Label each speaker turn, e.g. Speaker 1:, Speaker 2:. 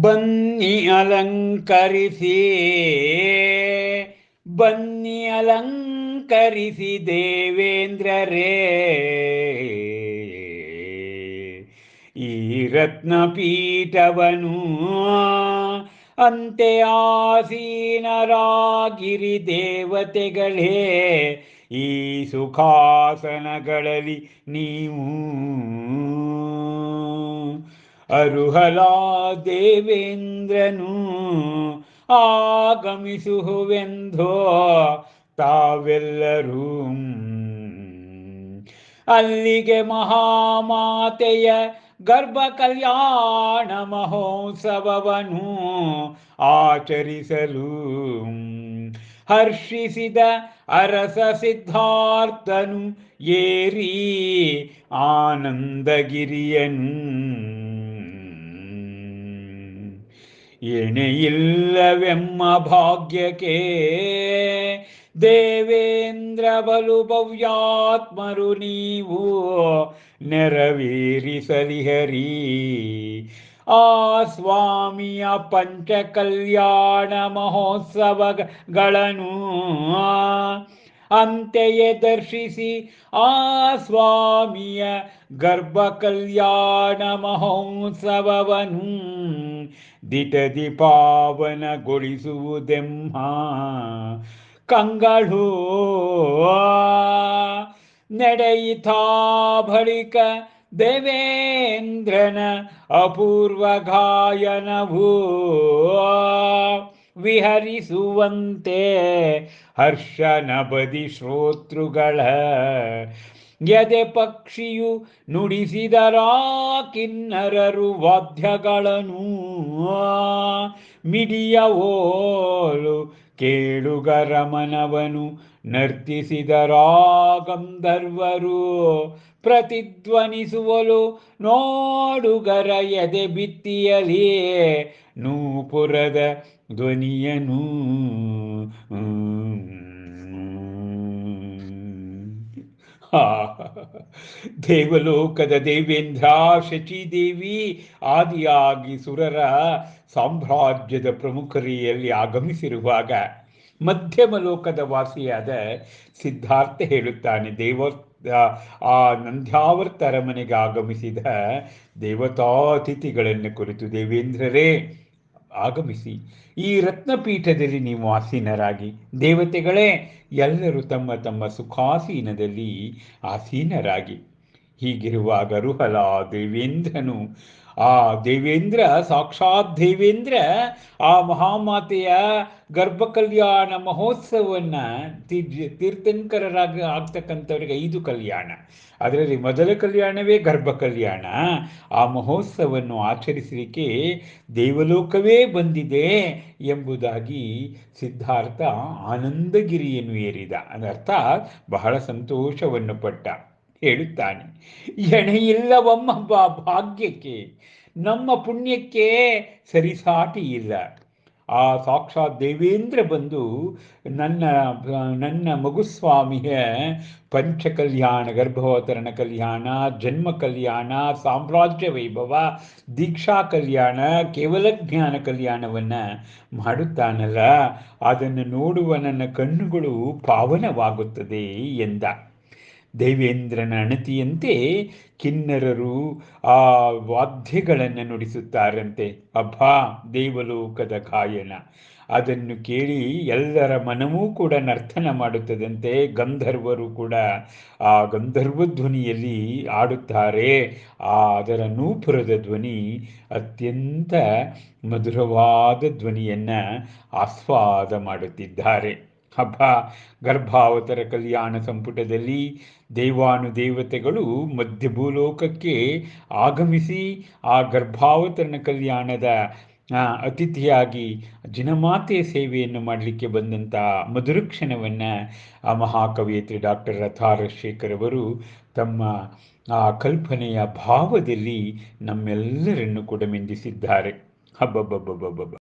Speaker 1: ಬನ್ನಿ ಅಲಂಕರಿಸಿ ಬನ್ನಿ ಅಲಂಕರಿಸಿ ದೇವೇಂದ್ರರೇ. ಈ ರತ್ನಪೀಠವನು ಅಂತೆ ಆಸೀನರಾಗಿರಿ ದೇವತೆಗಳೇ. ಈ ಸುಖಾಸನಗಳಲ್ಲಿ ನೀವು ಅರುಹಲಾ ದೇವೇಂದ್ರನು ಆಗಮಿಸುವೆಂದೋ ತಾವೆಲ್ಲರೂ. ಅಲ್ಲಿಗೆ ಮಹಾಮಾತೆಯ ಗರ್ಭ ಕಲ್ಯಾಣ ಮಹೋತ್ಸವವನ್ನು ಆಚರಿಸಲು ಹರ್ಷಿಸಿದ ಅರಸ ಸಿದ್ಧಾರ್ಥನು ಏರಿ ಆನಂದಗಿರಿಯನು. ಎಣೆಯಿಲ್ಲವೆಮ್ಮ ಭಾಗ್ಯಕ್ಕೆ. ದೇವೇಂದ್ರ ಬಲು ಭವ್ಯಾತ್ಮರು ನೀವು ನೆರವೇರಿಸಲಿಹರಿ ಆ ಸ್ವಾಮಿಯ ಪಂಚ ಕಲ್ಯಾಣ ಮಹೋತ್ಸವಗಳನ್ನು ಅಂತೆಯೇ ದರ್ಶಿಸಿ ಆ ಸ್ವಾಮಿಯ ಗರ್ಭ ಕಲ್ಯಾಣ ಮಹೋತ್ಸವವನ್ನು ದಿಟದಿ ಪಾವನಗೊಳಿಸುವುದೆಮ್ಮ ಕಂಗಳು ನಡೆಯಿತಾ ಬಳಿಕ ದೇವೇಂದ್ರನ ಅಪೂರ್ವ ಗಾಯನವು ವಿಹರಿಸುವಂತೆ ಹರ್ಷನ ಬದಿ ಶ್ರೋತೃಗಳ ಎದೆ ಪಕ್ಷಿಯು ನುಡಿಸಿದರಾ ಕಿನ್ನರರು ವಾದ್ಯಗಳನ್ನು ಮಿಡಿಯವೋಲು ಕೇಳುಗರ ಮನವನು ನರ್ತಿಸಿದ ಗಂಧರ್ವರು ಪ್ರತಿಧ್ವನಿಸುವಲು ನೋಡುಗರ ಎದೆ ಬಿತ್ತಿಯಲಿಯೇ ನೂಪುರದ ಧ್ವನಿಯನು ದೇವಲೋಕದ ದೇವೇಂದ್ರ ಶಚಿದೇವಿ ಆದಿಯಾಗಿ ಸುರರ ಸಾಮ್ರಾಜ್ಯದ ಪ್ರಮುಖರಿಯಲ್ಲಿ ಆಗಮಿಸಿರುವಾಗ ಮಧ್ಯಮ ಲೋಕದ ವಾಸಿಯಾದ ಸಿದ್ಧಾರ್ಥ ಹೇಳುತ್ತಾನೆ ದೇವ ಆ ನಂದ್ಯಾವರ್ತ ಅರಮನೆಗೆ ಆಗಮಿಸಿದ ದೇವತಾತಿಥಿಗಳನ್ನು ಕುರಿತು ದೇವೇಂದ್ರರೇ ಆಗಮಿಸಿ ಈ ರತ್ನಪೀಠದಲ್ಲಿ ನೀವು ಆಸೀನರಾಗಿ ದೇವತೆಗಳೇ ಎಲ್ಲರೂ ತಮ್ಮ ತಮ್ಮ ಸುಖಾಸೀನದಲ್ಲಿ ಆಸೀನರಾಗಿ. ಹೀಗಿರುವಾಗ ರುಹಲ ದೇವೇಂದ್ರನು ಆ ದೇವೇಂದ್ರ, ಸಾಕ್ಷಾತ್ ದೇವೇಂದ್ರ ಆ ಮಹಾಮಾತೆಯ ಗರ್ಭ ಕಲ್ಯಾಣ ಮಹೋತ್ಸವವನ್ನ ತೀರ್ಥಂಕರರಾಗಿ ಆಗ್ತಕ್ಕಂಥವ್ರಿಗೆ ಐದು ಕಲ್ಯಾಣ. ಅದರಲ್ಲಿ ಮೊದಲ ಕಲ್ಯಾಣವೇ ಗರ್ಭ ಕಲ್ಯಾಣ ಆ ಮಹೋತ್ಸವವನ್ನು ಆಚರಿಸಲಿಕ್ಕೆ ದೇವಲೋಕವೇ ಬಂದಿದೆ ಎಂಬುದಾಗಿ ಸಿದ್ಧಾರ್ಥ ಆನಂದಗಿರಿಯನ್ನು ಏರಿದ. ಅದರ್ಥ ಬಹಳ ಸಂತೋಷವನ್ನು ಪಟ್ಟ. ಹೇಳುತ್ತಾನೆ. ಎಣೆಯಿಲ್ಲವಮ್ಮ ಬಾ ಭಾಗ್ಯಕ್ಕೆ, ನಮ್ಮ ಪುಣ್ಯಕ್ಕೆ ಸರಿಸಾಟಿ ಇಲ್ಲ. ಆ ಸಾಕ್ಷಾತ್ ದೇವೇಂದ್ರ ಬಂದು ನನ್ನ ನನ್ನ ಮಗುಸ್ವಾಮಿಯ ಪಂಚ ಕಲ್ಯಾಣ ಗರ್ಭವತರಣ ಕಲ್ಯಾಣ, ಜನ್ಮ ಕಲ್ಯಾಣ, ಸಾಮ್ರಾಜ್ಯ ವೈಭವ, ದೀಕ್ಷಾ ಕಲ್ಯಾಣ, ಕೇವಲ ಜ್ಞಾನ ಕಲ್ಯಾಣವನ್ನು ಮಾಡುತ್ತಾನಲ್ಲ, ಅದನ್ನು ನೋಡುವ ನನ್ನ ಕಣ್ಣುಗಳು ಪಾವನವಾಗುತ್ತದೆ ಎಂದ. ದೇವೇಂದ್ರನ ಅಣತಿಯಂತೆ ಕಿನ್ನರರು ಆ ವಾದ್ಯಗಳನ್ನು ನುಡಿಸುತ್ತಾರಂತೆ. ಅಬ್ಬಾ, ದೇವಲೋಕದ ಗಾಯನ ಅದನ್ನು ಕೇಳಿ ಎಲ್ಲರ ಮನವೂ ಕೂಡ ನರ್ತನ ಮಾಡುತ್ತದಂತೆ ಗಂಧರ್ವರು ಕೂಡ ಆ ಗಂಧರ್ವ ಧ್ವನಿಯಲ್ಲಿ ಆಡುತ್ತಾರೆ ಆ ಅದರ ನೂಪುರದ ಧ್ವನಿ ಅತ್ಯಂತ ಮಧುರವಾದ ಧ್ವನಿಯನ್ನು ಆಸ್ವಾದ ಮಾಡುತ್ತಿದ್ದಾರೆ. ಹಬ್ಬ, ಗರ್ಭಾವತರ ಕಲ್ಯಾಣ ಸಂಪುಟದಲ್ಲಿ ದೇವಾನುದೇವತೆಗಳು ಮಧ್ಯ ಭೂಲೋಕಕ್ಕೆ ಆಗಮಿಸಿ ಆ ಗರ್ಭಾವತರಣ ಕಲ್ಯಾಣದ ಅತಿಥಿಯಾಗಿ ಜಿನಮಾತೆ ಸೇವೆಯನ್ನು ಮಾಡಲಿಕ್ಕೆ ಬಂದಂಥ ಮಧುರಕ್ಷಣವನ್ನು ಆ ಮಹಾಕವಿಯತ್ರಿ ಡಾಕ್ಟರ್ ರಥಾರಶೇಖರ್ ಅವರು ತಮ್ಮ, ಆ, ಕಲ್ಪನೆಯ ಭಾವದಲ್ಲಿ ನಮ್ಮೆಲ್ಲರನ್ನು ಕೂಡ ಮೆಂದಿಸಿದ್ದಾರೆ. ಹಬ್ಬಬ್ಬಬ್ಬಬ್ಬಬ್ಬ